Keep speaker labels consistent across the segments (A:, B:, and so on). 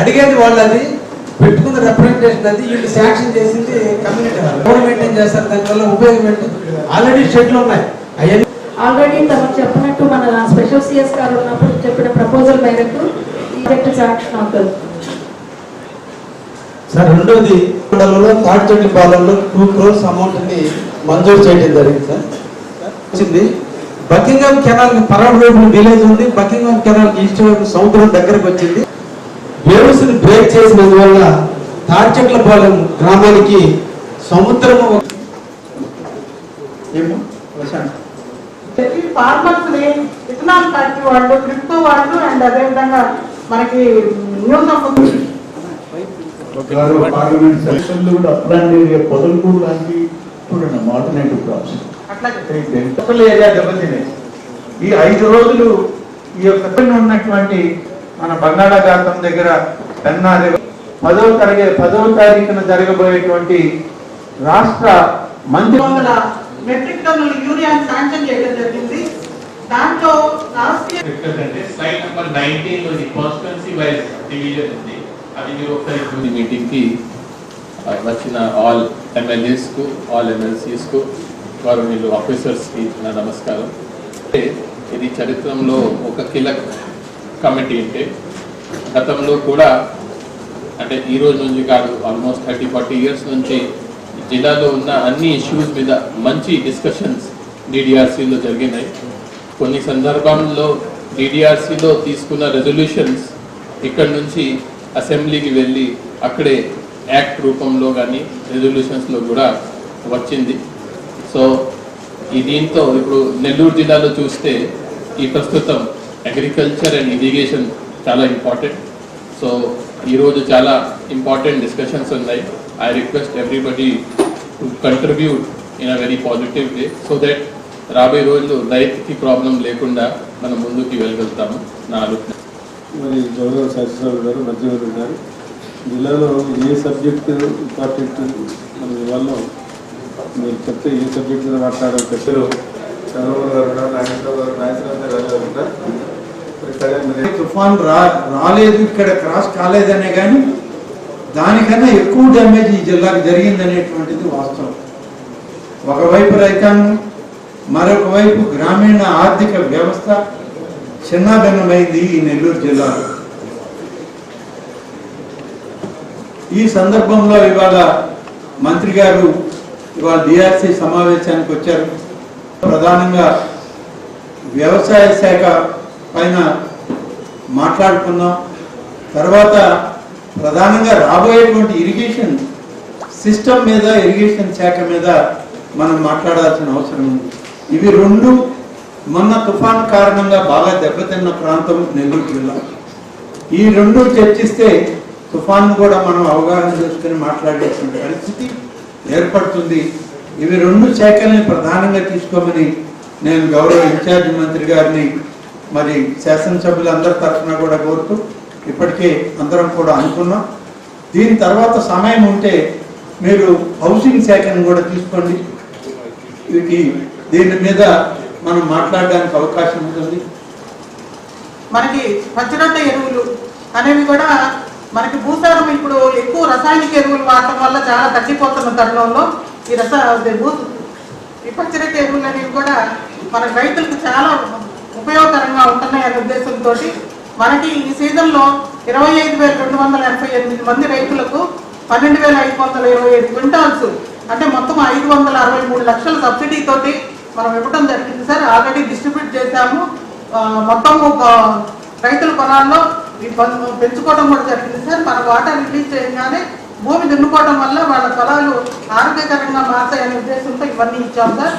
A: అడిగేది వాళ్ళు అది పెట్టుకున్న రిప్రజెంటేషన్ అది వీళ్ళు శాంక్షన్ చేసింది కమ్యూనిటీ హాల్ ఎవరు మెయింటైన్ చేస్తారు? దానివల్ల ఉపయోగం ఏంటి? ఆల్రెడీ షెడ్లు ఉన్నాయి. అవన్నీ
B: ఆల్రెడీ తమకు చెప్పినట్టు మన స్పెషల్ సిఎస్ గారు ఉన్నప్పుడు చెప్పిన ప్రపోజల్ మేరకు ఈ ప్రాజెక్ట్ శాంక్షన్ అవుతుంది
A: సార్ రెండోది మండలంలో తాడిచెట్టు పాలెంలో టూ క్రోర్స్ అమౌంట్ని మంజూరు చేయడం జరిగింది సార్. వచ్చింది. బకింగ్హామ్ కెనాల్ పరవ వైపు విలేజ్ ఉంది. బకింగ్హామ్ కెనాల్ ఈస్ట్ వైపు సముద్రం దగ్గరకు వచ్చింది. వేవ్స్ని బ్రేక్ చేసినందువల్ల తాడిచెట్ల పాలెం గ్రామానికి సముద్రం
C: ఏమో? ప్రశాంత్.
D: చెప్పి ఫార్మర్స్ని ఇథనాల్ ఫ్యాక్టరీ వాళ్ళు క్రిప్టో వాళ్ళు అండ్ అదేవిధంగా మనకి న్యూస్
C: పార్లమెంట్ కూడా అప్లాండ్ ఏరియా పొదలకూరు లాంటి చూడండి ఆల్టర్నేటివ్ క్రాప్స్
D: అట్లాగే.
C: లోకల్ ఏరియా దెబ్బతినే ఈ ఐదు రోజులు ఈ యొక్క ఉన్నటువంటి మన బంగాళాఖాతం దగ్గర పెన్నా తరగతి పదవ తారీఖున జరగబోయేటువంటి రాష్ట్ర మంత్రి
D: మెట్రిక్ టన్నుల యూరియా శాంక్షన్ చేయడం జరిగింది. దాంట్లో లాస్ట్ ఇయర్
E: అంటే స్లైడ్ నెంబర్ నైన్టీన్లో కాన్స్టిట్యున్సీ వైజ్ డివిజన్ ఉంది. అది మీరు ఒకసారి మీటింగ్కి వచ్చిన ఆల్ ఎమ్మెల్యేస్కు ఆల్ ఎమ్మెల్సీస్కు గవర్నమెంట్ ఆఫీసర్స్కి నా నమస్కారం. అంటే ఇది చరిత్రలో ఒక కీలక కమిటీ అంటే గతంలో కూడా అంటే ఈ రోజు నుంచి కాదు ఆల్మోస్ట్ థర్టీ ఫార్టీ ఇయర్స్ నుంచి జిల్లాలో ఉన్న అన్ని ఇష్యూస్ మీద మంచి డిస్కషన్స్ డిడిఆర్సీలో జరిగినాయి. కొన్ని సందర్భంలో డిడిఆర్సీలో తీసుకున్న రెజల్యూషన్స్ ఇక్కడ నుంచి అసెంబ్లీకి వెళ్ళి అక్కడే యాక్ట్ రూపంలో కానీ రెజల్యూషన్స్లో కూడా వచ్చింది. సో ఈ దీంతో ఇప్పుడు నెల్లూరు జిల్లాలో చూస్తే ఈ ప్రస్తుతం అగ్రికల్చర్ అండ్ ఇరిగేషన్ చాలా ఇంపార్టెంట్ సో ఈరోజు చాలా ఇంపార్టెంట్ డిస్కషన్స్ ఉన్నాయి. I request everybody to contribute in a very positive way so that రాబోయే రోజులు రైతుకి ప్రాబ్లం లేకుండా మనం ముందుకు వెళ్ళగలుగుతాము. నా ఆలోచన
F: మరి గౌరవ శాస్త్రరావు గారు మధ్యవర్తి గారు జిల్లాలో ఏ సబ్జెక్ట్ ఇంపార్టెంట్ మన ఇవాళ మీరు చెప్తే ఏ సబ్జెక్ట్ మీద చెప్పారు? చంద్రబాబు గారు ఉన్నారు, నాగేశ్వరరావు గారు నాగేశ్వరరావు గారు ఇక్కడ
G: తుఫాన్ రా రాలేదు ఇక్కడ క్రాస్ కాలేదనే కానీ దానికన్నా ఎక్కువ డ్యామేజ్ ఈ జిల్లాకు జరిగిందనేటువంటిది వాస్తవం. ఒకవైపు రైతాంగం మరొక వైపు గ్రామీణ ఆర్థిక వ్యవస్థ చిన్నాభిన్నమైంది ఈ నెల్లూరు జిల్లాలో. ఈ సందర్భంలో ఇవాళ మంత్రి గారు ఇవాళ డిఆర్సీ సమావేశానికి వచ్చారు. ప్రధానంగా వ్యవసాయ శాఖ పైన మాట్లాడుకుందాం. తర్వాత ప్రధానంగా రాబోయేటువంటి ఇరిగేషన్ సిస్టమ్ మీద ఇరిగేషన్ శాఖ మీద మనం మాట్లాడాల్సిన అవసరం ఉంది. ఇవి రెండు మొన్న తుఫాన్ కారణంగా బాగా దెబ్బతిన్న ప్రాంతం నెల్లూరు జిల్లా. ఈ రెండు చర్చిస్తే తుఫాన్ కూడా మనం అవగాహన చేసుకుని మాట్లాడేసిన పరిస్థితి ఏర్పడుతుంది. ఇవి రెండు శాఖల్ని ప్రధానంగా తీసుకోమని నేను గౌరవ ఇన్ఛార్జ్ మంత్రి గారిని మరి శాసనసభ్యులందరి తరఫున కూడా కోరుతూ ఇప్పటికే అందరం కూడా అనుకున్నాం. దీని తర్వాత సమయం ఉంటే మీరు హౌసింగ్ శాఖను కూడా తీసుకోండి. వీటి దీని మీద మనం మాట్లాడడానికి అవకాశం ఉంటుంది.
D: మనకి పచ్చిరొట్ట ఎరువులు అనేవి కూడా మనకి భూసారం ఇప్పుడు ఎక్కువ రసాయనిక ఎరువులు వాడటం వల్ల చాలా తగ్గిపోతున్న తరుణంలో ఈ రస అదే భూ ఎరువులు అనేవి కూడా మన రైతులకు చాలా ఉపయోగకరంగా ఉంటున్నాయి అనే ఉద్దేశంతో మనకి ఈ సీజన్లో ఇరవై ఐదు వేల రెండు వందల ఎనభై ఎనిమిది మంది రైతులకు పన్నెండు వేల ఐదు వందల ఇరవై ఐదు క్వింటాల్స్ అంటే మొత్తం ఐదు వందల అరవై మూడు లక్షల సబ్సిడీతోటి మనం ఇవ్వడం జరిగింది సార్. ఆల్రెడీ డిస్ట్రిబ్యూట్ చేశాము. మొత్తం ఒక రైతుల పొలాల్లో ఈ పెంచుకోవడం కూడా జరిగింది సార్. మన వాటర్ రిలీజ్ చేయగానే భూమి దున్నుకోవడం వల్ల వాళ్ళ పొలాలు ఆరోగ్యకరంగా మారుతాయనే ఉద్దేశంతో ఇవన్నీ ఇచ్చాం సార్.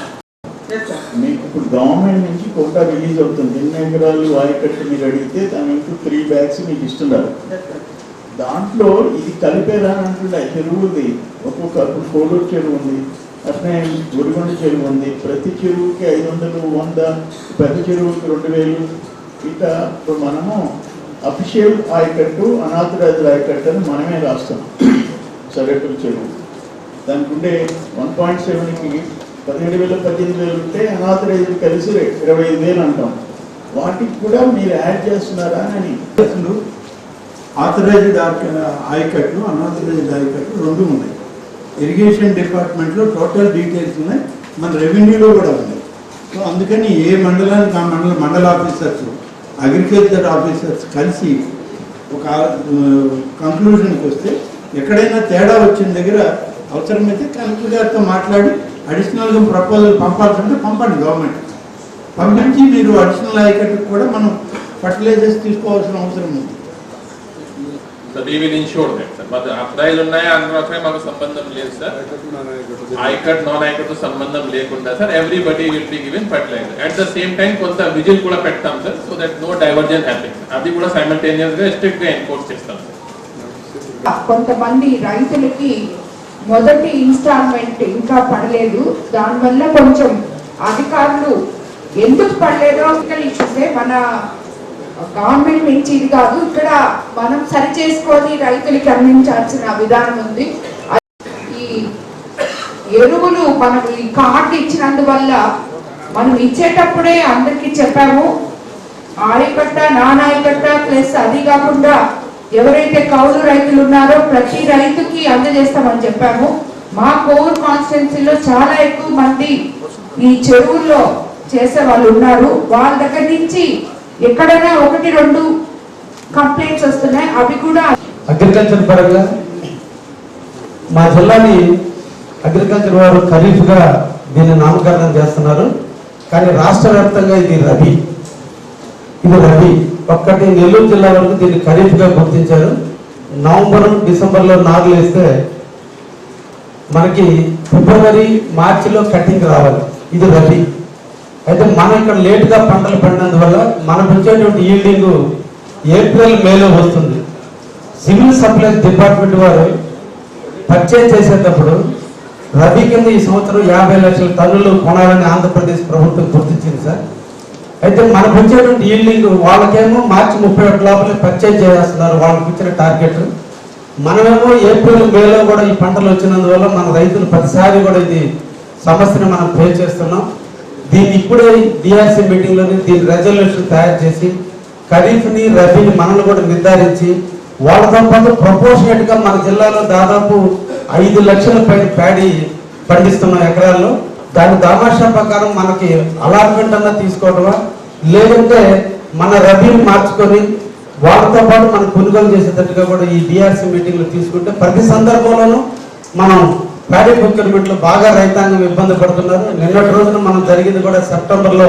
C: మీకు ఇప్పుడు గవర్నమెంట్ నుంచి కోటా రిలీజ్ అవుతుంది. ఎన్ని ఎకరాలు ఆయకట్టు మీరు అడిగితే దాని ఇంటూ త్రీ బ్యాగ్స్ మీకు ఇస్తున్నారు. దాంట్లో ఇది కలిపేదా అని అంటున్నాయి చెరువుది. ఒక్కొక్క అప్పుడు కోడూరు చెరువు ఉంది అట్లనే గుడిగొండ చెరువు ఉంది. ప్రతి చెరువుకి ఐదు వందలు వంద పెద్ద చెరువుకి రెండు వేలు. ఇట్లా ఇప్పుడు మనము అఫిషియల్ ఆయకట్టు అనాథరాజుల ఆయకట్టు అని మనమే రాస్తాం. సరేపుల చేయడం దానికి ఉండే వన్ పాయింట్ సెవెన్కి పదిహేడు వేలు పద్దెనిమిది వేలు ఉంటే అనాథరైజ్ కలిసి ఇరవై ఐదు వేలు అంటాం. వాటికి కూడా మీరు యాడ్ చేస్తున్నారా అని
G: అసలు ఆథరైజ్డ్ ఆయకట్లు అనాథరైజ్డ్ ఆయకట్లు రెండు ఉన్నాయి. ఇరిగేషన్ డిపార్ట్మెంట్లో టోటల్ డీటెయిల్స్ ఉన్నాయి. మన రెవెన్యూలో కూడా ఉన్నాయి సో అందుకని ఏ మండలానికి ఆ మండల మండల ఆఫీసర్స్ అగ్రికల్చర్ ఆఫీసర్స్ కలిసి ఒక కంక్లూజన్కి వస్తే ఎక్కడైనా తేడా వచ్చిన దగ్గర అవసరమైతే కలెక్టర్ గారితో మాట్లాడి అడిషనల్గా ప్రపోజల్ పంపాల్సింటే పంపండి గవర్నమెంట్ పంపించి మీరు అడిషనల్ అయ్యేటట్టు కూడా మనం ఫర్టిలైజర్స్ తీసుకోవాల్సిన అవసరం ఉంది.
E: So we will ensure that sir. మాకు అప్రైజ్ ఉన్నాయా? అందులోనే మాకు సంబంధం లేదు సార్. ఐకట్ నాన్ ఐకట్ సంబంధం లేకుండా sir everybody will be given fertiliser at the same time కొంత విజిల్ కూడా పెడతాం sir so that no diversion happen అది కూడా సైమల్టేనియస్గా స్ట్రిక్ట్గా ఎన్ఫోర్స్ చేస్తాం సార్.
H: కొంతమంది రైతులకి మొదటి ఇన్స్టాల్మెంట్ ఇంకా పడలేదు. దానివల్ల కొంచెం అధికారులు ఎందుకు పడలేదో చూస్తే మన గవర్నమెంట్ నుంచి ఇది కాదు ఇక్కడ మనం సరి చేసుకొని రైతులకి అందించాల్సిన విధానం ఉంది. ఈ ఎరువులు మనం ఈ కార్డు ఇచ్చినందువల్ల మనం ఇచ్చేటప్పుడే అందరికీ చెప్పాము. ఆయకట్ట నానాయకట్ట ప్లస్ అది కాకుండా ఎవరైతే కౌలు రైతులు ఉన్నారో ప్రతి రైతుకి అందజేస్తామని చెప్పాము. మా కోర్ కాన్స్టిట్యున్సీలో చాలా ఎక్కువ మంది ఈ చెరువుల్లో చేసే వాళ్ళు ఉన్నారు. వాళ్ళ దగ్గర నుంచి ఎక్కడైనా ఒకటి రెండు కంప్లైంట్స్ వస్తున్నాయి. అవి కూడా
A: అగ్రికల్చర్ పరంగా మా జిల్లాని అగ్రికల్చర్ వారు ఖరీఫ్గా దీన్ని నామకరణం చేస్తున్నారు. కానీ రాష్ట్ర వ్యాప్తంగా ఇది రబీ. ఇది రబీ ఒక్కటి నెల్లూరు జిల్లా వరకు దీన్ని ఖరీఫ్గా గుర్తించారు. నవంబర్ డిసెంబర్లో నాగులు వేస్తే మనకి ఫిబ్రవరి మార్చిలో కటింగ్ రావాలి. ఇది రబీ. అయితే మనం ఇక్కడ లేటుగా పంటలు పడినందువల్ల మనకు వచ్చేటువంటి ఈల్డింగ్ ఏప్రిల్ మేలో వస్తుంది. సివిల్ సప్లైస్ డిపార్ట్మెంట్ వారు పర్చేజ్ చేసేటప్పుడు రబీ కింద ఈ సంవత్సరం యాభై లక్షల టన్నులు కొనాలని ఆంధ్రప్రదేశ్ ప్రభుత్వం గుర్తించింది సార్. అయితే మనకు వచ్చేటువంటి ఈల్డింగ్ వాళ్ళకేమో మార్చి ముప్పై ఒకటి లోపల పర్చేజ్ చేస్తున్నారు వాళ్ళకి ఇచ్చిన టార్గెట్ మనమేమో ఏప్రిల్ మేలో కూడా ఈ పంటలు వచ్చినందువల్ల మన రైతులు ప్రతిసారి కూడా ఇది సమస్యను మనం ఫేస్ చేస్తున్నాం. దీన్ని ఇప్పుడే డిఆర్సీ మీటింగ్లోనే దీని రెజల్యూషన్ తయారు చేసి ఖరీఫ్ని రబీని మనల్ని కూడా నిర్ధారించి వాళ్ళతో పాటు ప్రపోర్షనేట్గా మన జిల్లాలో దాదాపు ఐదు లక్షల పైన ప్యాడీ పండిస్తున్నాం ఎకరాల్లో. దాని దామాషా ప్రకారం మనకి అలాట్మెంట్ అన్నా తీసుకోవడమా లేదంటే మన రబీని మార్చుకొని వాళ్ళతో పాటు మనం కొనుగోలు చేసేటట్టుగా కూడా ఈ డిఆర్సీ మీటింగ్లు తీసుకుంటే ప్రతి సందర్భంలోనూ మనం ప్యాడీ ప్రొక్యూర్మెంట్లో బాగా రైతాంగం ఇబ్బంది పడుతున్నారు. నిన్నటి రోజున మనం జరిగింది కూడా సెప్టెంబర్లో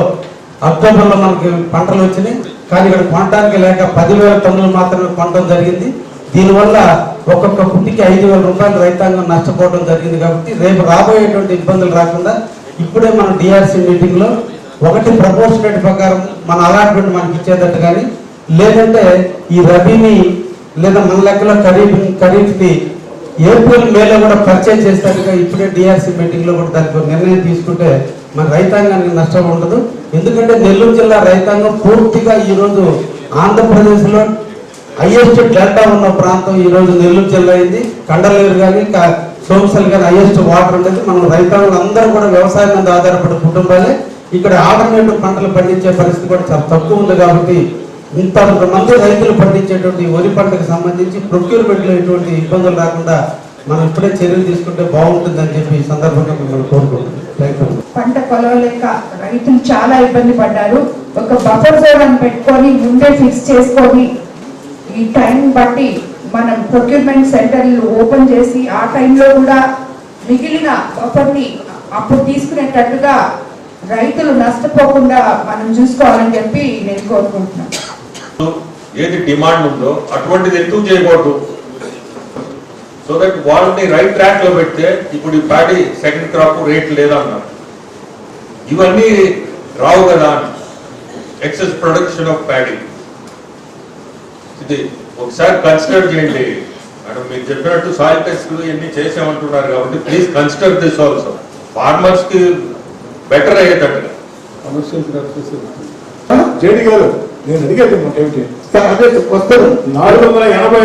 A: అక్టోబర్లో మనకి పంటలు వచ్చినాయి. కానీ ఇక్కడ కొనడానికి లేక పదివేల టన్నులు మాత్రమే కొనడం జరిగింది. దీనివల్ల ఒక్కొక్క పుట్టికి ఐదు వేల రూపాయలు రైతాంగం నష్టపోవడం జరిగింది కాబట్టి రేపు రాబోయేటువంటి ఇబ్బందులు రాకుండా ఇప్పుడే మన డిఆర్సీ మీటింగ్లో ఒకటి ప్రపోర్షనేట్ ప్రకారం మన అలాట్మెంట్ మనకి ఇచ్చేటట్టు కానీ లేదంటే ఈ రబీని లేదా మన లెక్కలో ఖరీఫ్ ఖరీఫ్ని ఏప్రిల్ మేలో కూడా పర్చేజ్ చేసేట్టుగా ఇప్పుడే డిఆర్సీ మీటింగ్లో కూడా దానికి నిర్ణయం తీసుకుంటే మన రైతాంగానికి నష్టం ఉండదు. ఎందుకంటే నెల్లూరు జిల్లా రైతాంగం పూర్తిగా ఈ రోజు హైయెస్ట్ డెల్టా ఉన్న ప్రాంతం ఈ రోజు నెల్లూరు జిల్లా అయింది. కండలేరు కానీ సోమసల్ కానీ హైయెస్ట్ వాటర్ ఉండేది. మనం రైతాంగులు అందరూ కూడా వ్యవసాయం మీద ఆధారపడే కుటుంబాలే. ఇక్కడ ఆల్టర్నేటివ్ పంటలు పండించే పరిస్థితి కూడా చాలా తక్కువ ఉంది కాబట్టి ఇంత మంది రైతులు పండించేటువంటి వరి పంటకు సంబంధించి ప్రొక్యూర్మెంట్లో ఎటువంటి ఇబ్బందులు రాకుండా మనం ఇప్పుడే చర్యలు తీసుకుంటే బాగుంటుందని చెప్పి ఈ సందర్భంగా మిమ్మల్ని కోరుకుంటున్నాం.
H: పంట కొలవలేక రైతులు చాలా ఇబ్బంది పడ్డారు. ఒక బఫర్ జోన్ పెట్టుకొని ముందే ఫిక్స్ చేసుకొని ఈ టైం బట్టి మనం ప్రొక్యూర్మెంట్ సెంటర్లు ఓపెన్ చేసి ఆ టైంలో కూడా మిగిలిన బఫర్ని అప్పుడు తీసుకునేటట్టుగా రైతులు నష్టపోకుండా మనం చూసుకోవాలని చెప్పి నేను కోరుకుంటున్నాను.
I: ఏది డిమాండ్ ఉందో అటువంటిది ఎందుకు చేయకూడదు? సో దట్ వాళ్ళని రైట్ ట్రాక్లో పెడితే ఇప్పుడు ఈ ప్యాడి సెకండ్ క్రాప్ రేట్ లేదన్నారు. ఇవన్నీ రావు కదా ఎక్సెస్ ప్రొడక్షన్ ఆఫ్ ప్యాడీ ఇది ఒకసారి కన్సిడర్ చేయండి. మేడం మీరు చెప్పినట్టు సాయిల్ టెస్ట్ ఇవన్నీ చేసామంటున్నారు కాబట్టి ప్లీజ్ కన్సిడర్ దిస్ ఆల్సో. ఫార్మర్స్కి బెటర్ అయ్యేటట్టుగా
C: జేడి గారు నేను అడిగేది మాట ఏమిటి?
A: సార్ అదే వస్తారు.
C: నాలుగు వందల ఎనభై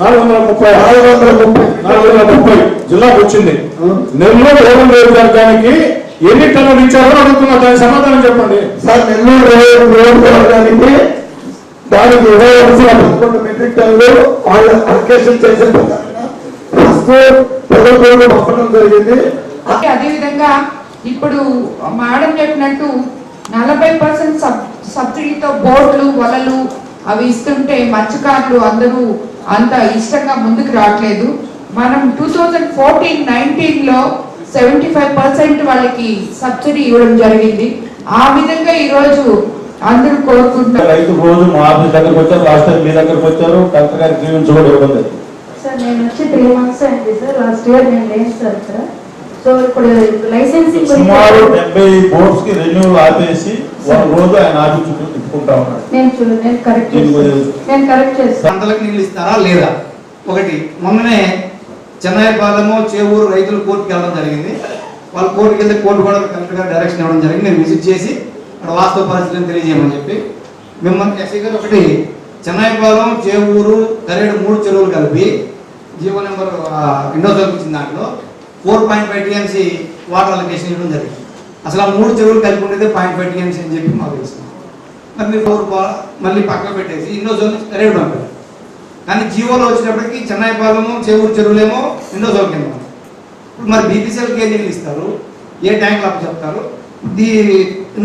C: నాలుగు వందల ముప్పై
A: నాలుగు వందల ముప్పై.
C: నాలుగు వందల ముప్పై జిల్లాకు వచ్చింది నెల్లూరు రోడ్డు నియోజకవర్గానికి ఎన్ని టన్నులు ఇచ్చారో అడుగుతున్నా దానికి సమాధానం చెప్పండి.
A: సార్ నెల్లూరు రోడ్డు రోడ్డు వెళ్ళడానికి
J: దానికి ఇవ్వవలసిన పదకొండు మెట్రిక్ టన్నులు వాళ్ళు అలొకేషన్ చేసిన పంపడం జరిగింది.
H: అదేవిధంగా ఇప్పుడు మేడం చెప్పినట్టు నలభై పర్సెంట్ సబ్ సబ్సిడీతో బోట్లు వలలు అవి ఇస్తుంటే మత్స్యకారులు అందరూ అంత ఇష్టంగా ముందుకు రావట్లేదు. మనం టూ థౌజండ్ ఫోర్టీన్ నైన్టీన్లో సెవెంటీ ఫైవ్ పర్సెంట్ వాళ్ళకి సబ్సిడీ ఇవ్వడం జరిగింది. ఆ విధంగా ఈరోజు అందరూ కోరుకుంటున్నారు
K: రైతు రోజు మా ఆఫీస్ దగ్గరకు వచ్చారు లాస్ట్ టైం మీ దగ్గరకు వచ్చారు కలెక్టర్ గారి గ్రీవెన్స్ కూడా ఇవ్వడం.
B: సార్ నేను వచ్చి త్రీ మంత్స్ అయింది సార్. లాస్ట్ ఇయర్ నేను లేను సార్ సో ఇప్పుడు లైసెన్సింగ్
K: సుమారు డెబ్బై బోర్డ్స్కి రెన్యూవల్ ఆపేసి ఒక రోజు ఆయన ఆఫీస్ చుట్టూ తిప్పుకుంటా ఉన్నాడు.
B: నేను చూ నేను కరెక్ట్ నేను కరెక్ట్ చేస్తాను.
L: పంటలకు నీళ్ళు ఇస్తారా లేదా? ఒకటి మొన్ననే చెన్నైపాలెము చేవూరు రైతులు కోర్టుకి వెళ్ళడం జరిగింది. వాళ్ళు కోర్టుకి వెళ్తే కోర్టు కూడా కలెక్టర్ గారు డైరెక్షన్ ఇవ్వడం జరిగింది. నేను విజిట్ చేసి అక్కడ వాస్తవ పరిస్థితిని తెలియజేయమని చెప్పి మిమ్మల్ని ఎస్ఐ గారు ఒకటి చెన్నైపాలెం చేవూరు కరేడు మూడు చెరువులు కలిపి జీవో నెంబర్ రెండో ఇచ్చిన దాంట్లో four point five TMC water allocation ఇవ్వడం జరిగింది. అసలు ఆ మూడు చెరువులు కలిపి ఉండేది పాయింట్ ఫైవ్ టీఎంసీ అని చెప్పి మాకు తెలుసు. మరి మీరు ఫోర్ మళ్ళీ పక్కన పెట్టేసి ఇన్నో జోన్ కరేడు పంపారు. కానీ జీవోలో వచ్చినప్పటికీ చెన్నైపాలెము చేవూరు చెరువులేమో ఇండో జోన్ కింద ఇప్పుడు మరి బీపీసీఎల్కి ఏ నీళ్ళు ఇస్తారు? ఏ ట్యాంక్ అప్పు చెప్తారు దీ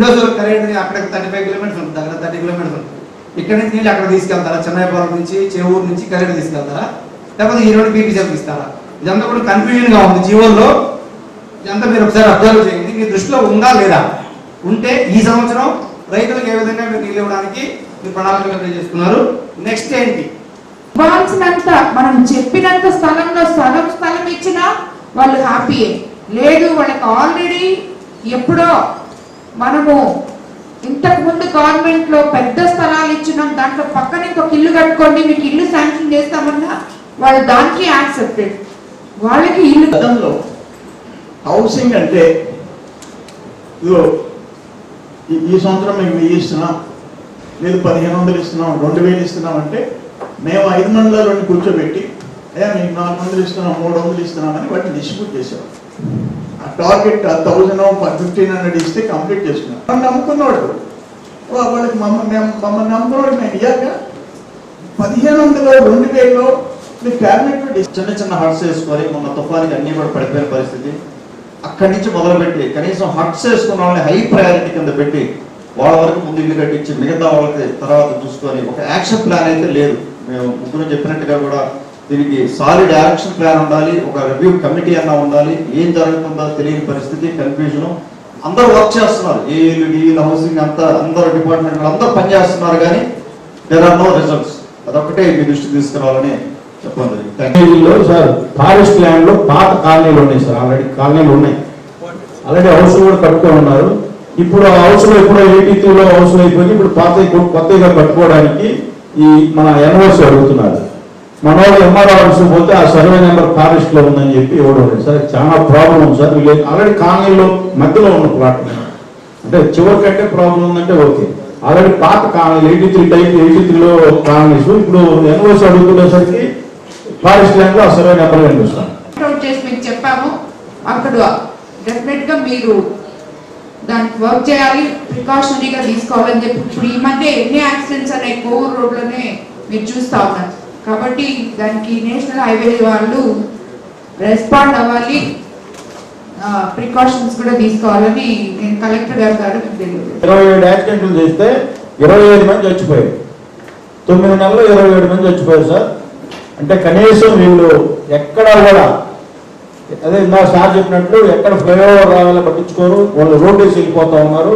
L: రెండో కరెంట్ అక్కడ థర్టీ ఫైవ్ కిలోమీటర్స్ ఉంటుంది దగ్గర థర్టీ కిలోమీటర్స్ ఉంటుంది. ఇక్కడ నుంచి నీళ్ళు అక్కడ తీసుకెళ్తారా? చెన్నైపురం నుంచి చేవూరు నుంచి కరెంట్ తీసుకెళ్తారా? లేకపోతే ఈ రోడ్డు బీపీసీఎల్కి ఇస్తారా? ఇదంతా కూడా కన్ఫ్యూజన్గా ఉంది. జీవోల్లో ఇదంతా మీరు ఒకసారి అబ్జర్వ్ చేయండి. మీ దృష్టిలో ఉందా లేదా? ఉంటే ఈ సంవత్సరం రైతులకు ఏ విధంగా మీరు నీళ్ళు ఇవ్వడానికి మీరు ప్రణాళికలు చేసుకున్నారు నెక్స్ట్ ఏంటి?
H: ఇవ్వాల్సినంత మనం చెప్పినంత స్థలంలో సగం స్థలం ఇచ్చినా వాళ్ళు హ్యాపీయే. లేదు వాళ్ళకి ఆల్రెడీ ఎప్పుడో మనము ఇంతకు ముందు గవర్నమెంట్లో పెద్ద స్థలాలు ఇచ్చినాం దాంట్లో పక్కన ఇంకొక ఇల్లు కట్టుకోండి మీకు ఇల్లు శాంక్షన్ చేస్తామన్నా వాళ్ళు దానికి యాక్సెప్టెడ్ వాళ్ళకి ఇల్లు
C: గతంలో హౌసింగ్ అంటే ఇదిగో ఈ సంవత్సరం మేము వెయ్యి ఇస్తున్నాం లేదు పదిహేను వందలు ఇస్తున్నాం రెండు వేలు ఇస్తున్నాం అంటే మేము ఐదు మండలాలను కూర్చోబెట్టి అయ్యా మీకు నాలుగు వందలు ఇస్తున్నాం మూడు వందలు ఇస్తున్నాం అని వాటిని డిస్ట్రిబ్యూట్ చేసాం టార్గెట్ థౌజండ్ ఫిఫ్టీన్ హండ్రెడ్ ఇస్తే కంప్లీట్ చేసుకున్నాం నమ్ముకున్నాడు. వాళ్ళకి మమ్మల్ని మేము మమ్మల్ని నమ్ముకున్నాడు మేము ఇయ్యాక పదిహేను వందల రెండు వేలలో మీ క్యాబినెట్
M: చిన్న చిన్న హట్స్ వేసుకొని మొన్న తుఫానికి అన్ని కూడా పడిపోయిన పరిస్థితి. అక్కడి నుంచి మొదలుపెట్టి కనీసం హట్స్ వేసుకున్న వాళ్ళని హై ప్రయారిటీ కింద పెట్టి వాళ్ళ వరకు ముందు ఇల్లు కట్టించి మిగతా వాళ్ళకి తర్వాత చూసుకొని ఒక యాక్షన్ ప్లాన్ అయితే లేదు. మేము ముగ్గురు చెప్పినట్టుగా కూడా దీనికి సాలిడ్ యాక్షన్ ప్లాన్ ఉండాలి ఒక రివ్యూ కమిటీ అన్నా ఉండాలి ఏం జరుగుతుందో తెలియని పరిస్థితి కన్ఫ్యూజన్ అందరూ వర్క్ చేస్తున్నారు. ఏఈలు హౌసింగ్ అంతా అందరు డిపార్ట్మెంట్ అందరూ పనిచేస్తున్నారు కానీ దేర్ ఆర్ నో రిజల్ట్స్ అదొకటే మీ దృష్టికి తీసుకురావాలని చెప్పండి
J: సార్ ఫారెస్ట్ ల్యాండ్లో పాత కాలనీలు ఉన్నాయి సార్ ఆల్రెడీ కాలనీలు ఉన్నాయి. ఆల్రెడీ హౌస్ కూడా కట్టుకొని ఉన్నారు. ఇప్పుడు ఆ హౌస్లో ఇప్పుడు ఎయిటీ టూ లో హౌస్ అయిపోయి ఇప్పుడు పాత కొత్తగా కట్టుకోవడానికి ఈ మన ఎన్ఓసి అడుగుతున్నారు. మన ఎంఆర్ ఆఫీస్కి పోతే ఆ సర్వే నెంబర్ ఫారెస్ట్లో ఉందని చెప్పి ఇవ్వడం లేదు. సార్ చాలా ప్రాబ్లం ఉంది సార్. వీళ్ళు ఆల్రెడీ కాలనీలో మధ్యలో ఉన్న ప్లాట్ అంటే చివరికంటే ప్రాబ్లం ఉందంటే ఓకే. ఆల్రెడీ పాత colony eighty three type eighty త్రీలో కాలనీస్. ఇప్పుడు ఎన్ఓసి అడుగుతున్నసరికి ఫారెస్ట్ ల్యాండ్లో ఆ సర్వే నెంబర్ కనిపిస్తాం
H: చేసి మీకు చెప్పాము. అక్కడ డెఫినెట్గా మీరు దానికి వర్క్ చేయాలి ప్రికాషనరీగా తీసుకోవాలని చెప్పి. ఇప్పుడు ఈ మధ్య ఎన్ని యాక్సిడెంట్స్ అనే కోవూరు రోడ్లోనే మీరు చూస్తా ఉన్నారు. కాబట్టి దానికి నేషనల్ హైవే వాళ్ళు రెస్పాండ్ అవ్వాలి. ప్రికాషన్స్ కూడా తీసుకోవాలని నేను కలెక్టర్ గారు గారు
J: ఇరవై ఏడు యాక్సిడెంట్లు చేస్తే ఇరవై ఏడు మంది చచ్చిపోయారు. తొమ్మిది నెలలు ఇరవై ఏడు మంది చచ్చిపోయారు సార్. అంటే కనీసం వీళ్ళు ఎక్కడ కూడా అదే మా సార్ చెప్పినట్లు ఎక్కడ ఫ్లైఓవర్ రావాలో పట్టించుకోరు. వాళ్ళు రోడ్డు వేసి వెళ్ళిపోతా ఉన్నారు.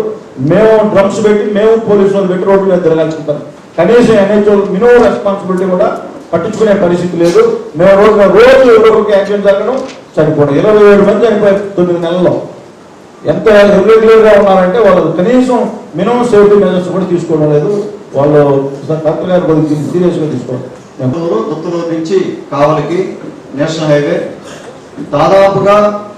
J: మేము డ్రమ్స్ పెట్టి మేము పోలీసు వాళ్ళు పెట్టి రోడ్డు మీద తిరగాల్సుకుంటారు కనీసం ఎన్హెచ్ఓ మినిమం రెస్పాన్సిబిలిటీ కూడా పట్టించుకునే పరిస్థితి లేదు. మేము రోజు రోజు రోజు ఒకరికి యాక్సిడెంట్ జరగడం చనిపోవడం ఇరవై ఏడు మంది చనిపోయారు తొమ్మిది నెలల్లో. ఎంత రెగ్యులర్గా ఉన్నారంటే వాళ్ళు కనీసం మినిమం సేఫ్టీ మెజర్స్ కూడా తీసుకోవడం లేదు. వాళ్ళు డాక్టర్ గారు కొద్దిగా సీరియస్గా తీసుకోవాలి.
M: నుంచి కావలికి నేషనల్ హైవే. దాదాపుగా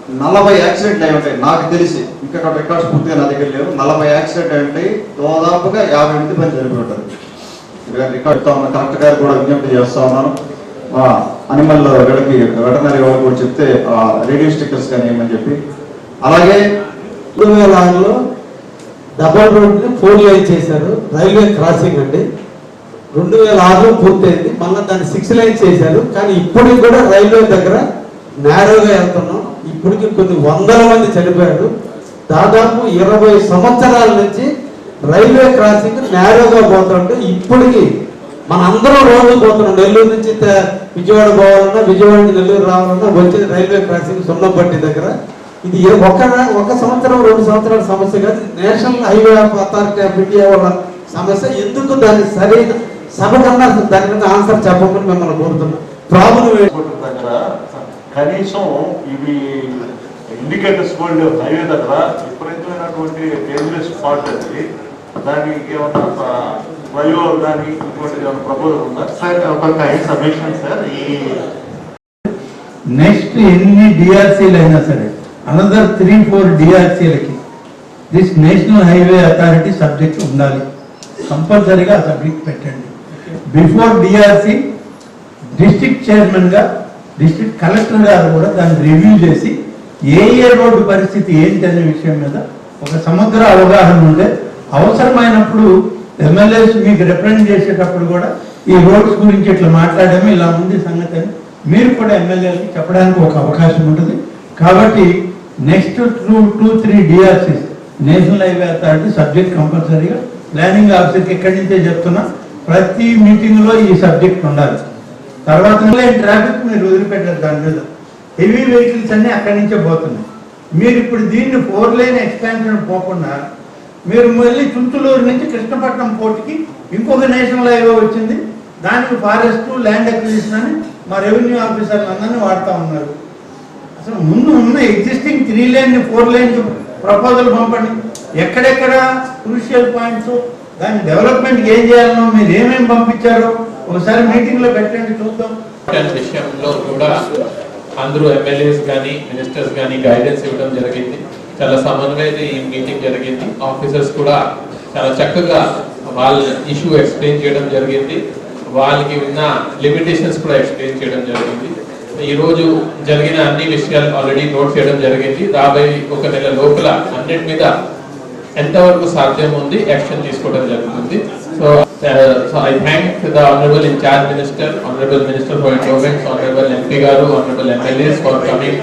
M: నలభై యాక్సిడెంట్లు అయి ఉంటాయి. నాకు తెలిసి ఇంకా రికార్డ్స్ పూర్తిగా నా దగ్గర లేవు. నలభై యాక్సిడెంట్ అయి ఉంటాయి. దాదాపుగా యాభై మంది పని జరిపి ఉంటారు. రికార్డ్ ఉన్న కలెక్టర్ గారు కూడా విజ్ఞప్తి చేస్తా ఉన్నాను. మా అనిమల్ వీళ్ళకి వెటనరీ వాళ్ళు కూడా చెప్తే రేడియో స్టిక్కర్స్ కానీ ఏమని చెప్పి. అలాగే
J: రెండు వేల ఆరులో డబల్ రోడ్ ఫోర్ లైన్ చేశారు. రైల్వే క్రాసింగ్ అండి.
A: రెండు వేల ఆరులో పూర్తయింది. మళ్ళీ దాన్ని సిక్స్ లైన్ చేశారు. కానీ ఇప్పటికి కూడా రైల్వే దగ్గర నేరోగా వెళ్తున్నాం. ఇప్పటికి కొన్ని వందల మంది చనిపోయారు. దాదాపు ఇరవై సంవత్సరాల నుంచి రైల్వే క్రాసింగ్ నేరోగా పోతుంటే ఇప్పటికి మన అందరం రోజు పోతున్నాం. నెల్లూరు నుంచి విజయవాడ పోవాలన్నా విజయవాడ నుంచి నెల్లూరు రావాలన్నా వచ్చేది రైల్వే క్రాసింగ్ సున్నపట్టి దగ్గర. ఇది ఒక ఒక సంవత్సరం రెండు సంవత్సరాల సమస్య కాదు. National highway of authority of India వాళ్ళ సమస్య ఎందుకు దాన్ని సరైన సభ కన్నా దాని మీద ఆన్సర్ చెప్పమని మిమ్మల్ని కోరుతున్నాం. ప్రాబ్లం
N: దగ్గర కనీసం ఇవి ఇండికేటర్స్ హైవే దగ్గర విపరీతమైనటువంటి డేంజరస్ స్పాట్ అది. దానికి ఏమన్నా కానీ ఇటువంటి ఏమైనా ప్రపోజల్ ఉందా?
M: సార్ ఒక కైండ్ సబ్మిషన్ సార్ ఈ
G: నెక్స్ట్ ఎన్ని డిఆర్సీలు అయినా సరే another three four డిఆర్సీలకి this national highway authority subject ఉండాలి. కంపల్సరీగా ఆ సబ్జెక్ట్ పెట్టండి. బిఫోర్ డిఆర్సీ డిస్ట్రిక్ట్ చైర్మన్గా డిస్ట్రిక్ట్ కలెక్టర్ గారు కూడా దాన్ని రివ్యూ చేసి ఏ ఏ రోడ్డు పరిస్థితి ఏంటి అనే విషయం మీద ఒక సమగ్ర అవగాహన ఉంటే అవసరమైనప్పుడు ఎమ్మెల్యేస్ మీకు రిప్రజెంట్ చేసేటప్పుడు కూడా ఈ రోడ్స్ గురించి ఇట్లా మాట్లాడడం ఇలా ఉంది సంగతి అని మీరు కూడా ఎమ్మెల్యేలకి చెప్పడానికి ఒక అవకాశం ఉంటుంది. కాబట్టి next two to three DRCs national highway authority subject కంపల్సరీగా ప్లానింగ్ ఆఫీసర్కి ఎక్కడి నుంచే చెప్తున్నా ప్రతి మీటింగ్లో ఈ సబ్జెక్ట్ ఉండాలి. తర్వాత ట్రాఫిక్ మీరు వదిలిపెట్టారు దాని మీద. హెవీ వెహికల్స్ అన్ని అక్కడి నుంచే పోతున్నాయి. మీరు ఇప్పుడు దీన్ని ఫోర్ లైన్ ఎక్స్పాన్షన్ పోకుండా మీరు మళ్ళీ చుంచులూరు నుంచి కృష్ణపట్నం పోర్టుకి ఇంకొక నేషనల్ హైవే వచ్చింది. దానికి ఫారెస్ట్ ల్యాండ్ అక్విజిషన్ అని మా రెవెన్యూ ఆఫీసర్లు అందరినీ వాడుతూ ఉన్నారు. అసలు ముందు ఉన్న existing three lane four lane proposal పంపండి. ఎక్కడెక్కడ క్రూషియల్ పాయింట్స్ దాని డెవలప్మెంట్ ఏం చేయాలనో మీరు ఏమేమి పంపించారో ఒకసారి మీటింగ్లో పెట్టండి చూద్దాం.
E: విషయంలో కూడా అందరూ ఎమ్మెల్యేస్ కానీ మినిస్టర్స్ కానీ గైడెన్స్ ఇవ్వడం జరిగింది. చాలా సమన్వయత ఈ మీటింగ్ జరిగింది. ఆఫీసర్స్ కూడా చాలా చక్కగా వాళ్ళ ఇష్యూ ఎక్స్ప్లెయిన్ చేయడం జరిగింది. వాళ్ళకి ఉన్న లిమిటేషన్స్ కూడా ఎక్స్ప్లెయిన్ చేయడం జరిగింది. ఈరోజు జరిగిన అన్ని విషయాలు ఆల్రెడీ నోట్ చేయడం జరిగింది. రాబోయే ఒక నెల లోపల అన్నిటి మీద ఎంతవరకు సాధ్యం ఉంది యాక్షన్ తీసుకోవడం జరుగుతుంది. So so I thank the honourable in-charge minister honourable minister for endowments honourable MP గారు honourable MLAs for coming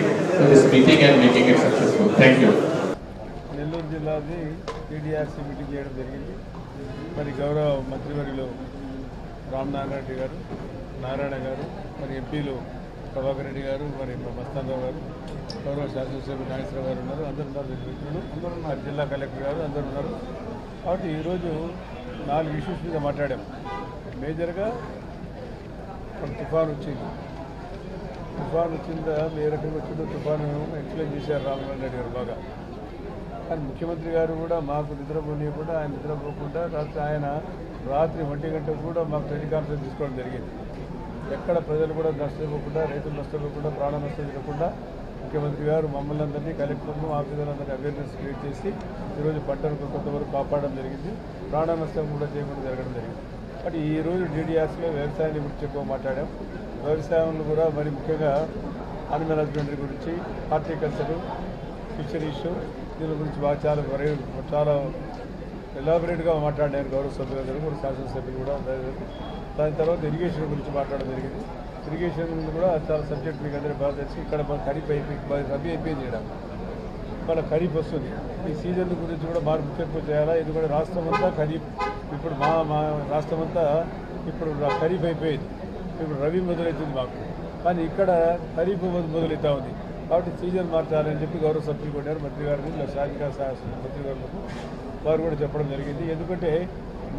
E: this meeting and making it thank you
F: Nellore జిల్లాది టీడీఆర్సీ meeting చేయడం జరిగింది. మరి గౌరవ మంత్రివర్యులు రామనారాయణ రెడ్డి గారు నారాయణ గారు మరి ఎంపీలు ప్రభాకర్ రెడ్డి గారు మరి మస్తానరావు గారు గౌరవ శాసనసభ్యులు నాగేశ్వరరావు గారు ఉన్నారు. అందరు ఉన్నారు మిత్రులు. అందరూ ఉన్నారు. జిల్లా కలెక్టర్ గారు అందరూ ఉన్నారు. కాబట్టి ఈరోజు నాలుగు ఇష్యూస్ మీద మాట్లాడాం. మేజర్గా తుఫాను వచ్చింది. తుఫాన్ వచ్చిందా ఏ రకంగా వచ్చిందో తుఫాను ఎక్స్ప్లెయిన్ చేశారు రామ్మోహన్ రెడ్డి గారు బాగా. కానీ ముఖ్యమంత్రి గారు కూడా మాకు నిద్రపోనీయకుండా ఆయన నిద్రపోకుండా రాత్రి ఆయన రాత్రి ఒంటి గంట కూడా మాకు టెలికాన్ఫరెన్స్ తీసుకోవడం జరిగింది. ఎక్కడ ప్రజలు కూడా నష్టపోకుండా రైతులు నష్టపోకుండా ప్రాణ నష్టం జరగకుండా ముఖ్యమంత్రి గారు మమ్మల్ని అందరినీ కలెక్టర్ను ఆఫీసర్లందరినీ అవేర్నెస్ క్రియేట్ చేసి ఈరోజు పంటను కొంతవరకు కాపాడడం జరిగింది. ప్రాణ నష్టం కూడా చేయకుండా జరగడం జరిగింది. బట్ ఈరోజు రోజు డీడీఆర్స్లో వ్యవసాయాన్ని గురించి ఎక్కువ మాట్లాడాం. వ్యవసాయంలో కూడా మరి ముఖ్యంగా అనిమల్ హస్బెండరీ గురించి హార్టికల్చర్ ఫిషరీస్ దీని గురించి బాగా చాలా వరే- చాలా ఎలాబరేట్గా మాట్లాడారు గౌరవ సభ్యులందరూ కూడా శాసనసభ్యులు కూడా. దాని తర్వాత ఇరిగేషన్ గురించి మాట్లాడడం జరిగింది. ఇరిగేషన్ కూడా చాలా సబ్జెక్ట్ మీకు అందరికీ బాగా తెలిసి. ఇక్కడ మన ఖరీఫ్ అయిపోయి రబీ అయిపోయింది ఇక్కడ. మన ఖరీఫ్ వస్తుంది. ఈ సీజన్ గురించి కూడా మార్పు ఎక్కువ చేయాలా? ఇది కూడా రాష్ట్రం అంతా ఖరీఫ్. ఇప్పుడు మా మా రాష్ట్రం అంతా ఇప్పుడు ఖరీఫ్ అయిపోయింది. ఇప్పుడు రవి మొదలవుతుంది మాకు. కానీ ఇక్కడ ఖరీఫ్ మొదలవుతా ఉంది. కాబట్టి సీజన్ మార్చాలని చెప్పి గౌరవ సభ్యులు కొట్టారు. మంత్రి గారిని ఇలా శాఖ మంత్రి గారులకు వారు కూడా చెప్పడం జరిగింది. ఎందుకంటే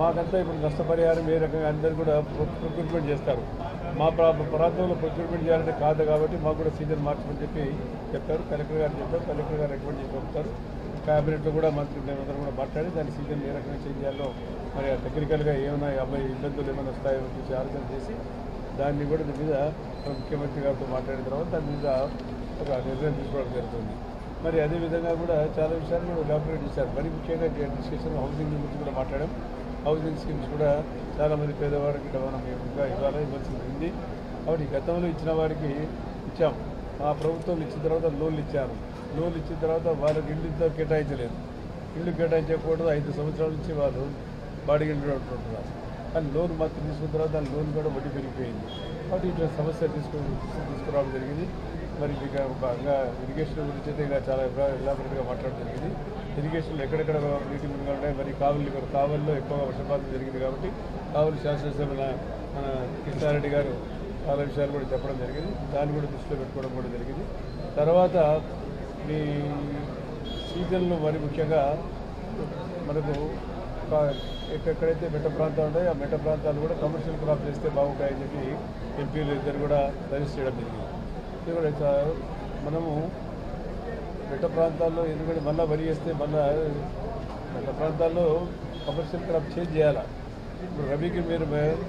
F: మాకంతా ఇప్పుడు నష్టపరిహారం ఏ రకంగా అందరూ కూడా ప్రొక్యూర్మెంట్ చేస్తారు. మా ప్రాంతంలో ప్రొక్యూర్మెంట్ చేయాలంటే కాదు కాబట్టి మాకు కూడా సీజన్ మార్చమని చెప్పి చెప్పారు కలెక్టర్ గారు చెప్పారు కలెక్టర్ గారు రికమెండ్ చేసి పంపుతారు. క్యాబినెట్లో కూడా మంత్రి మేమందరం కూడా మాట్లాడి దాని సీజన్ ఏ రకంగా చేంజ్ చేయాలో మరి టెక్నికల్గా ఏమైనా అబ్బాయి ఇబ్బందులు ఏమైనా వస్తాయో చూసి ఆలోచన చేసి దాన్ని కూడా దీని మీద ముఖ్యమంత్రి గారితో మాట్లాడిన తర్వాత దాని మీద ఒక నిర్ణయం తీసుకోవడం జరుగుతుంది. మరి అదేవిధంగా కూడా చాలా విషయాలు కూడా ఎలాబరేట్ చేశారు. మరి ముఖ్యంగా డిస్కషన్ హౌసింగ్ గురించి కూడా మాట్లాడాం. హౌసింగ్ స్కీమ్స్ కూడా చాలామంది పేదవారికి మనం ఇంకా ఇవ్వాలి ఇవ్వాల్సింది ఉంది. కాబట్టి గతంలో ఇచ్చిన వారికి ఇచ్చాం. ఆ ప్రభుత్వం ఇచ్చిన తర్వాత లోన్లు ఇచ్చారు. లోన్లు ఇచ్చిన తర్వాత వాళ్ళకి ఇల్లు ఇంత కేటాయించలేదు. ఇల్లు కేటాయించకూడదు ఐదు సంవత్సరాల నుంచి వాళ్ళు బాడీ ఉంటున్నారు కానీ లోన్ మాత్రం తీసుకున్న తర్వాత దాని లోన్ కూడా వడ్డీ పెరిగిపోయింది. కాబట్టి ఇట్లా సమస్య తీసుకు తీసుకురావడం జరిగింది. మరి ఇక బాగా ఇరిగేషన్ గురించి అయితే ఇలా చాలా ఎలాబరేట్గా మాట్లాడడం జరిగింది. ఇరిగేషన్లో ఎక్కడెక్కడ నీటి మునిగా ఉన్నాయి మరి కావలి కావలిలో ఎక్కువగా వర్షపాతం జరిగింది కాబట్టి కావలి శాసనసభ్యుల మన కిషారెడ్డి గారు చాలా విషయాలు కూడా చెప్పడం జరిగింది. దాన్ని కూడా దృష్టిలో పెట్టుకోవడం కూడా జరిగింది. తర్వాత మీ సీజన్లో మరి ముఖ్యంగా మనకు ఒక ఎక్కడెక్కడైతే మెట్ట ప్రాంతాలు ఉన్నాయో ఆ మెట్ట ప్రాంతాలు కూడా కమర్షియల్ క్రాప్ చేస్తే బాగుంటాయని చెప్పి ఎంపీలు ఇద్దరు కూడా సజెస్ట్ చేయడం జరిగింది. ఇది కూడా మనము మెట్ట ప్రాంతాల్లో ఎందుకంటే మళ్ళీ వరి వేస్తే మళ్ళీ మెట్ట ప్రాంతాల్లో కమర్షియల్ క్రాప్ చేంజ్ చేయాలి? ఇప్పుడు రబీకి మీరు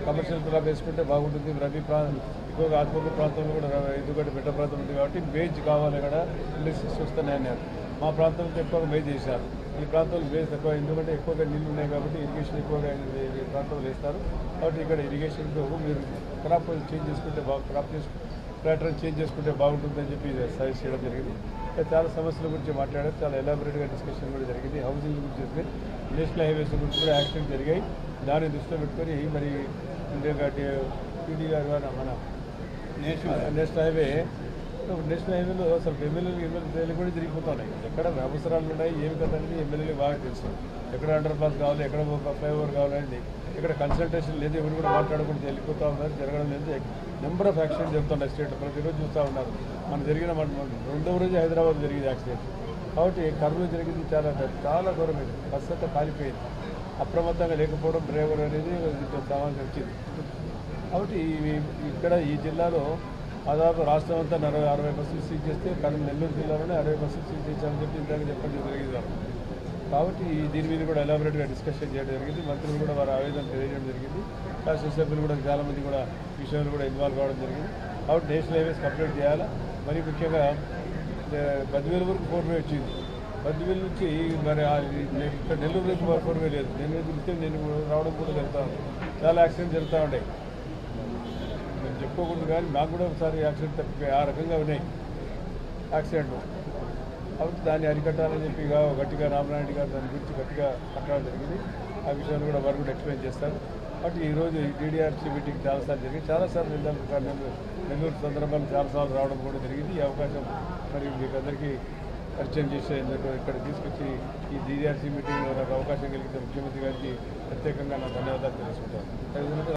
F: కమర్షియల్ క్రాప్ వేసుకుంటే బాగుంటుంది. రబీ ప్రా ఎక్కువగా ఆత్మకూరు ప్రాంతంలో కూడా ఎందుకంటే మెట్ట ప్రాంతం ఉంది కాబట్టి మేజ్ కావాలి కూడా ఇండస్ట్రీస్ వస్తున్నాయన్నారు. మా ప్రాంతంలో ఎక్కువగా మేజ్ చేశారు. ఈ ప్రాంతంలో మేజ్ తక్కువ ఎందుకంటే ఎక్కువగా నీళ్ళు ఉన్నాయి కాబట్టి ఇరిగేషన్ ఎక్కువగా ఈ ప్రాంతంలో వేస్తారు. కాబట్టి ఇక్కడ ఇరిగేషన్కు మీరు క్రాప్ చేంజ్ చేసుకుంటే బాగు క్రాప్ చేసుకు ప్యాటర్న్ చేంజ్ చేసుకుంటే బాగుంటుందని చెప్పి సజెస్ట్ చేయడం జరిగింది. చాలా సమస్యల గురించి మాట్లాడారు చాలా ఎలాబరేట్గా డిస్కషన్ కూడా జరిగింది. హౌసింగ్ గురించి చేస్తే నేషనల్ హైవేస్ గురించి కూడా యాక్సిడెంట్ జరిగాయి. దాన్ని దృష్టిలో పెట్టుకొని మరి ఇండియా గారు మన- మన నేషనల్ నేషనల్ హైవే నేషనల్ హైవేలో అసలు ఎమ్మెల్యేలు ఎమ్మెల్యేలు కూడా తిరిగిపోతున్నాయి. ఎక్కడ అవసరాలు ఉన్నాయి ఏమి కదా అనేది ఎమ్మెల్యేలు బాగా తెలుసు. ఎక్కడ అండర్ పాస్ కావాలి ఎక్కడ ఒక ఫ్లైఓవర్ కావాలని ఇక్కడ కన్సల్టేషన్ లేదు ఎవరు కూడా మాట్లాడకుండా వెళ్ళిపోతూ ఉన్నారు జరగడం లేదు. నెంబర్ ఆఫ్ యాక్సిడెంట్ జరుగుతున్నాయి స్టేట్ ప్రతిరోజు చూస్తూ ఉన్నారు. మనం జరిగిన మన రెండవ రోజు హైదరాబాద్ జరిగింది యాక్సిడెంట్ కాబట్టి కర్నూలు జరిగింది చాలా చాలా ఘోరమైంది బస్సు అంతా కాలిపోయింది అప్రమత్తంగా లేకపోవడం డ్రైవర్ అనేది ఇంత వచ్చింది. కాబట్టి ఇక్కడ ఈ జిల్లాలో దాదాపు రాష్ట్రం అంతా అరవై అరవై బస్సులు సీజ్ చేస్తే కానీ నెల్లూరు జిల్లాలోనే అరవై బస్సులు సీజ్ చేశామని చెప్పి ఇందాక చెప్పడం జరిగింది కాబట్టి దీని మీద కూడా ఎలాబరేట్గా డిస్కషన్ చేయడం జరిగింది. మంత్రులు కూడా వారి ఆవేదన తెలియజేయడం జరిగింది. శాసనసభ్యులు కూడా చాలామంది కూడా విషయంలో కూడా ఇన్వాల్వ్ కావడం జరిగింది. కాబట్టి నేషనల్ హైవేస్ కంప్లీట్ చేయాలా? మరి ముఖ్యంగా పదివేల వరకు ఫోర్వే వచ్చింది. పదివేల నుంచి మరి ఇక్కడ నెల్లూరు నుంచి ఫోర్వే లేదు. నెల్లూరు నుంచి నేను రావడం కూడా జరుగుతూ ఉంది. చాలా యాక్సిడెంట్ జరుగుతూ ఉంటాయి తప్పకుండా కానీ నాకు కూడా ఒకసారి యాక్సిడెంట్ తప్పిపోయి ఆ రకంగా ఉన్నాయి. యాక్సిడెంట్లు. కాబట్టి దాన్ని అరికట్టాలని చెప్పి గట్టిగా రామనాయుడు గారు దాని గురించి గట్టిగా పట్టడం జరిగింది. ఆ విషయాన్ని కూడా వారు కూడా ఎక్స్ప్లెయిన్ చేస్తారు. కాబట్టి ఈరోజు డీడీఆర్సీ టీడీఆర్సీ మీటింగ్ చాలాసార్లు జరిగింది. చాలాసార్లు వెళ్ళాను సార్ నెల్లూరు నెల్లూరు సందర్భాలు చాలాసార్లు రావడం కూడా జరిగింది. ఈ అవకాశం మరి మీకు అందరికీ పరిచయం చేసేందుకు ఇక్కడ తీసుకొచ్చి ఈ డీడీఆర్సీ మీటింగ్లో నాకు అవకాశం కలిగితే ముఖ్యమంత్రి గారికి ప్రత్యేకంగా నా ధన్యవాదాలు తెలుసుకుంటాను.